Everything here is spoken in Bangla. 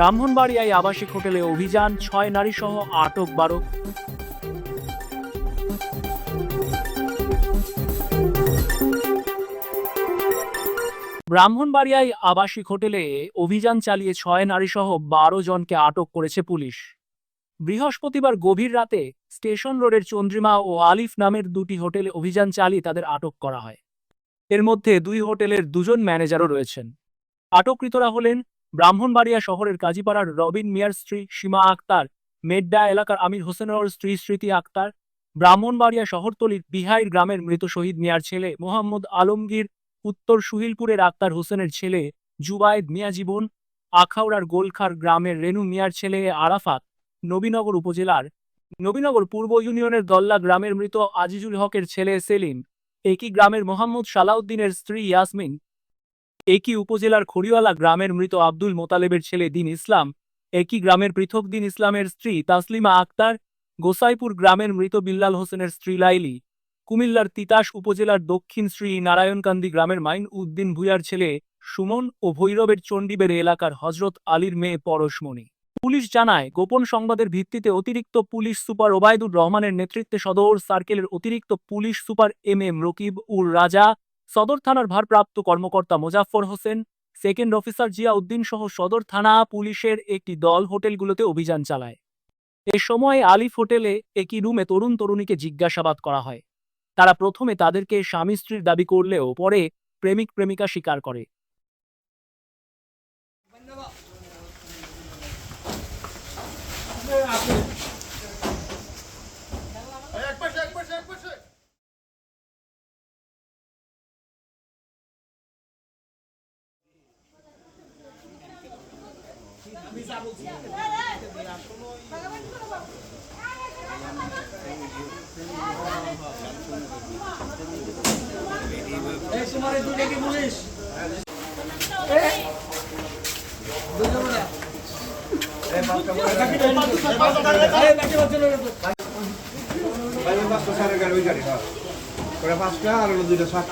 ব্রাহ্মণবাড়িয়ায় আবাসিক হোটেলে অভিযান, ছয় নারী সহ আটক বারো। ব্রাহ্মণবাড়িয়ায় আবাসিক হোটেলে অভিযান চালিয়ে ছয় নারী সহ বারো জনকে আটক করেছে পুলিশ। বৃহস্পতিবার গভীর রাতে স্টেশন রোডের চন্দ্রিমা ও আলিফ নামের দুটি হোটেলে অভিযান চালিয়ে তাদের আটক করা হয়। এর মধ্যে দুই হোটেলের দুজন ম্যানেজারও রয়েছেন। আটককৃতরা হলেন ব্রাহ্মণবাড়িয়া শহরের কাজীপাড়ার রবিন মিয়ার স্ত্রী সীমা আক্তার, মেড্ডা এলাকার আমির হোসেনের স্ত্রী স্মৃতি আক্তার, ব্রাহ্মণবাড়িয়া শহরতলির বিহাইর গ্রামের মৃত শহীদ মিয়ার ছেলে মোহাম্মদ আলমগীর, উত্তর সুহিলপুরের আক্তার হোসেনের ছেলে জুবায়েদ মিয়া জীবন আখাউড়ার গোলখার গ্রামের রেনু মিয়ার ছেলে আরাফাত, নবীনগর উপজেলার নবীনগর পূর্ব ইউনিয়নের দল্লা গ্রামের মৃত আজিজুল হকের ছেলে সেলিম। একই গ্রামের মোহাম্মদ সালাউদ্দিনের স্ত্রী ইয়াসমিন একই উপজেলার খড়িওয়ালা গ্রামের মৃত আব্দুল মোতালেবের ছেলে দিন ইসলাম, একই গ্রামের পৃথক দিন ইসলামের স্ত্রী তাসলিমা আক্তার, গোসাইপুর গ্রামের মৃত বিল্লাল হোসেনের স্ত্রী লাইলি। কুমিল্লার তিতাস উপজেলার দক্ষিণ শ্রী নারায়ণকান্দি গ্রামের মাইন উদ্দিন ভুইয়ার ছেলে সুমন ও ভৈরবের চণ্ডীবেড়ে এলাকার হজরত আলীর মেয়ে পরশমণি। পুলিশ জানায়, গোপন সংবাদের ভিত্তিতে অতিরিক্ত পুলিশ সুপার ওবায়দুর রহমানের নেতৃত্বে সদর সার্কেলের অতিরিক্ত police super M M Rakib ur Raja সদর থানার ভারপ্রাপ্ত কর্মকর্তা মোজাফফর হোসেন, সেকেন্ড অফিসার জিয়া উদ্দিন সহ সদর থানা পুলিশের একটি দল হোটেলগুলোতে অভিযান চালায়। এ সময় আলিফ হোটেলে একই রুমে তরুণ তরুণীকে জিজ্ঞাসাবাদ করা হয়। তারা প্রথমে তাদেরকে স্বামী স্ত্রীর দাবি করলেও পরে প্রেমিক প্রেমিকা স্বীকার করে। এক পাঁচটা সাড়ে এগারো ওই গাড়ি হ্যাঁ ওরা পাঁচটা আর দুইটা সাত